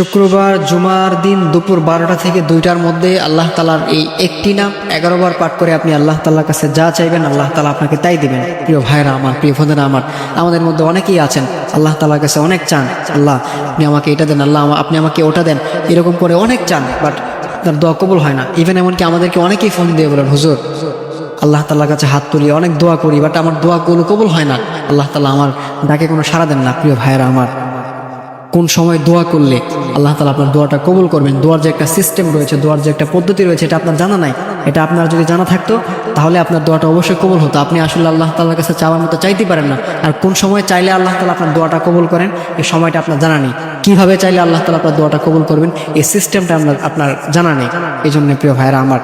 শুক্রবার জুমার দিন দুপুর বারোটা থেকে দুইটার মধ্যে আল্লাহ তালার এই একটি নাম এগারো বার পাঠ করে আপনি আল্লাহ তালার কাছে যা চাইবেন আল্লাহ তালা আপনাকে তাই দিবেন। প্রিয় ভাইরা আমার, প্রিয় বোনেরা আমার, আমাদের মধ্যে অনেকেই আছেন, আল্লাহ তালার কাছে অনেক চান, আল্লাহ আপনি আমাকে এটা দেন, আল্লাহ আপনি আমাকে ওটা দেন, এরকম করে অনেক চান বাট তার দোয়া কবুল হয় না। ইভেন এমনকি আমাদেরকে অনেকেই ফোন দিয়ে বলেন, হুজুর, আল্লাহ তাল্লার কাছে হাত তুলি, অনেক দোয়া করি বাট আমার দোয়াগুলো কবুল হয় না। আল্লাহ তালা আমার ডাকে কোনো সাড়া দেন না, প্রিয় ভাইয়েরা আমার। কোন সময় দোয়া করলে আল্লাহ তালা আপনার দোয়াটা কবুল করবেন? দোয়ার যে একটা সিস্টেম রয়েছে, দোয়ার যে একটা পদ্ধতি রয়েছে, এটা আপনার জানা নাই। এটা আপনার যদি জানা থাকতো, তাহলে আপনার দোয়াটা অবশ্যই কবুল হতো। আপনি আসলে আল্লাহ তাল্লার কাছে চাওয়ার মতো চাইতে পারেন না। আর কোন সময় চাইলে আল্লাহ তালা আপনার দোয়াটা কবুল করেন, এই সময়টা আপনার জানা নেই। কীভাবে চাইলে আল্লাহ তালা আপনার দোয়াটা কবুল করবেন, এই সিস্টেমটা আপনার আপনার জানা নেই। এই জন্য প্রিয় ভাইরা আমার,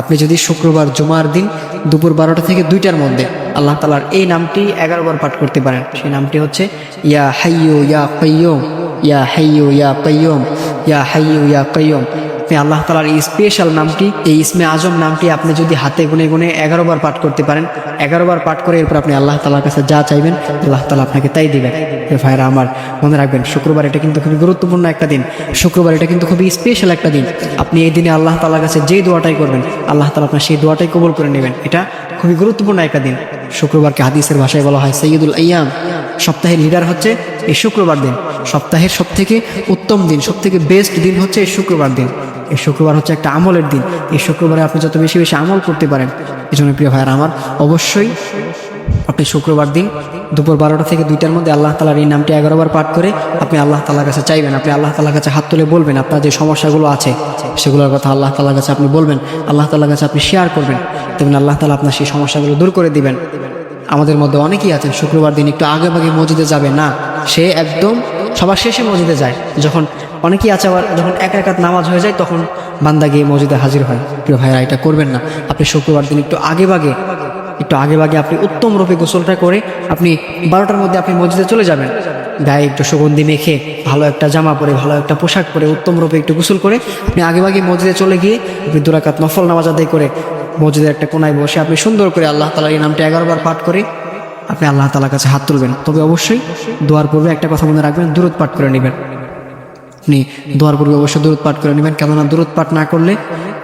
আপনি যদি শুক্রবার, জুমার দিন দুপুর বারোটা থেকে দুইটার মধ্যে আল্লাহ তালার এই নামটি এগারো বার পাঠ করতে পারেন। সেই নামটি হচ্ছে ইয়া হাইয়ু ইয়া কয়্যুম ইয়া হাইয়ু ইয়া কয়্যুম ইয়া হাইয়ু ইয়া কয়্যুম আপনি আল্লাহ তালার এই স্পেশাল নামটি এই ইসমে আজম নামটি আপনি যদি হাতে গুনে গুনে এগারো বার পাঠ করতে পারেন, এগারো বার পাঠ করে এরপর আপনি আল্লাহ তালার কাছে যা চাইবেন, আল্লাহ তালা আপনাকে তাই দিবেন। ভাইরা আমার, মনে রাখবেন, শুক্রবার এটা কিন্তু খুবই গুরুত্বপূর্ণ একটা দিন। শুক্রবার এটা কিন্তু খুবই স্পেশাল একটা দিন। আপনি এই দিনে আল্লাহ তালার কাছে যেই দোয়াটাই করবেন, আল্লাহ তালা আপনার সেই দোয়াটাই কবুল করে নেবেন। এটা খুবই গুরুত্বপূর্ণ একটা দিন। শুক্রবারকে হাদিসের ভাষায় বলা হয় সৈয়দুল আয়াম সপ্তাহের লিডার হচ্ছে এই শুক্রবার দিন। সপ্তাহের সব থেকে উত্তম দিন সব থেকে বেস্ট দিন হচ্ছে এই শুক্রবার দিন। এই শুক্রবার হচ্ছে একটা আমলের দিন। এই শুক্রবারে আপনি যত বেশি বেশি আমল করতে পারেন। এই জন্য প্রিয় ভাইয়ার আমার, অবশ্যই আপনি শুক্রবার দিন দুপুর বারোটা থেকে দুইটার মধ্যে আল্লাহ তালার এই নামটি এগারো বার পাঠ করে আপনি আল্লাহ তালার কাছে চাইবেন, আপনি আল্লাহ তালার কাছে হাত তুলে বলবেন আপনার যে সমস্যাগুলো আছে, সেগুলোর কথা আল্লাহ তালার কাছে আপনি বলবেন, আল্লাহ তালার কাছে আপনি শেয়ার করবেন, তেমনি আল্লাহ তালা আপনার সেই সমস্যাগুলো দূর করে দিবেন। আমাদের মধ্যে অনেকেই আছেন, শুক্রবার দিন একটু আগে ভাগে মসজিদে যাবে, না, সে একদম সবার শেষে মসজিদে যায়। যখন অনেকেই আছে আবার যখন এক একাত নামাজ হয়ে যায়, তখন বান্দা গিয়ে মসজিদে হাজির হয়। প্রিয় ভাইরা এটা করবেন না। আপনি শুক্রবার দিন একটু আগে ভাগে একটু আগে ভাগে আপনি উত্তম রূপে গোসলটা করে আপনি বারোটার মধ্যে আপনি মসজিদে চলে যাবেন। গায়ে একটু সুগন্ধি মেখে ভালো একটা জামা পরে, ভালো একটা পোশাক পরে উত্তম রূপে একটু গোসল করে আপনি আগে ভাগে মসজিদে চলে গিয়ে আপনি দুরাকাত নফল নামাজ আদায় করে মসজিদের একটা কোনায় বসে আপনি সুন্দর করে আল্লাহ তালার এই নামটা এগারোবার পাঠ করে আপনি আল্লাহ তালার কাছে হাত তুলবেন। তবে অবশ্যই দোয়ার পূর্বে একটা কথা মনে রাখবেন দূরত পাঠ করে নেবেন। আপনি দোয়ার পূর্বে অবশ্যই দূরত পাঠ করে নেবেন, কেননা দূরত পাঠ না করলে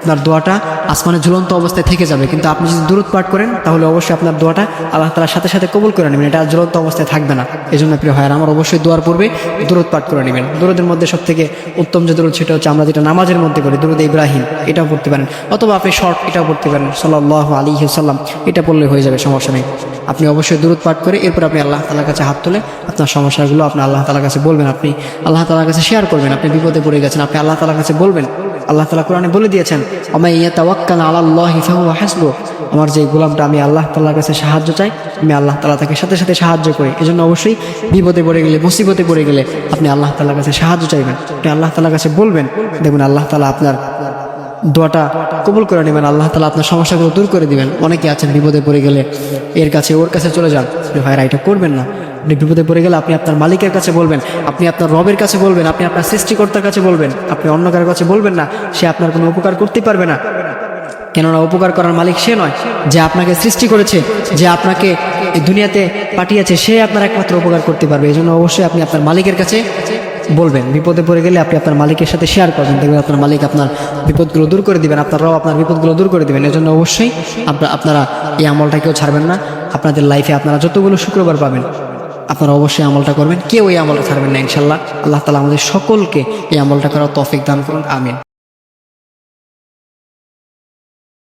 আপনার দোয়াটা আসমানে ঝুলন্ত অবস্থায় থেকে যাবে। কিন্তু আপনি যদি দূরত পাঠ করেন, তাহলে অবশ্যই আপনার দোয়াটা আল্লাহ তালার সাথে সাথে কবুল করে নেবেন। এটা ঝুলন্ত অবস্থায় থাকবে না। এই জন্য প্রিয় ভাইয়ার, আমার অবশ্যই দোয়ার পূর্বে দূরত পাঠ করে নেবেন। দূরদের মধ্যে সব থেকে উত্তম যে দূরত সেটা হচ্ছে আমরা যেটা নামাজের মধ্যে করি দূরদ ইব্রাহিম, এটাও পড়তে পারেন। অথবা আপনি শর্ট, এটাও পড়তে পারেন। সাল্লাহ আলী সাল্লাম এটা পড়লে হয়ে যাবে, সমস্যা নেই। আপনি অবশ্যই দূরত পাঠ করে এরপর আপনি আল্লাহ তালার কাছে হাত তুলে আপনার সমস্যাগুলো আপনি আল্লাহ তালার কাছে বলবেন। আপনি আল্লাহ তালার কাছে শেয়ার করবেন। আপনি বিপদে পড়ে গেছেন, আপনি আল্লাহ তালার কাছে বলবেন। আল্লাহ তালা কোরআনে বলে দিয়েছেন আমায় ইয়া তাওয়াক্কাল আল্লাহ হাসবো আমার যে গোলামটা আমি আল্লাহ তাল্লার কাছে সাহায্য চাই, আমি আল্লাহ তালা তাকে সাথে সাথে সাহায্য করি। এই জন্য অবশ্যই বিপদে পড়ে গেলে, মুসিবতে পড়ে গেলে আপনি আল্লাহ তালার কাছে সাহায্য চাইবেন। আপনি আল্লাহ তালার কাছে বলবেন দেখবেন আল্লাহ তালা আপনার দোয়াটা কবুল করে নেবেন, আল্লাহ তালা আপনার সমস্যাগুলো দূর করে দিবেন। অনেকে আছেন বিপদে পড়ে গেলে, এর কাছে, ওর কাছে চলে যান। ভাইরা, এটা করবেন না। আপনি বিপদে পড়ে গেলে আপনি আপনার মালিকের কাছে বলবেন, আপনি আপনার রবের কাছে বলবেন, আপনি আপনার সৃষ্টিকর্তার কাছে বলবেন, আপনি অন্য কারোর কাছে বলবেন না, সে আপনার কোনো উপকার করতে পারবে না। কেননা উপকার করার মালিক সে নয়, যে আপনাকে সৃষ্টি করেছে, যে আপনাকে দুনিয়াতে পাঠিয়েছে, সে আপনার একমাত্র উপকার করতে পারবে। এই জন্য অবশ্যই আপনি আপনার মালিকের কাছে বলবেন। বিপদে পড়ে গেলে আপনি আপনার মালিকের সাথে শেয়ার করবেন, দেখবেন আপনার মালিক আপনার বিপদগুলো দূর করে দিবেন, আপনার রব আপনার বিপদগুলো দূর করে দিবেন। এজন্য অবশ্যই আপনারা এই আমলটা কেউ ছাড়বেন না। আপনাদের লাইফে আপনারা যতগুলো শুক্রবার পাবেন আপনারা অবশ্যই আমলটা করবেন। কেউ এই আমলটা ছাড়বেন না, ইনশাল্লাহ। আল্লাহ তালা আমাদের সকলকে এই আমলটা করার তফিক দান করুন, আমিন।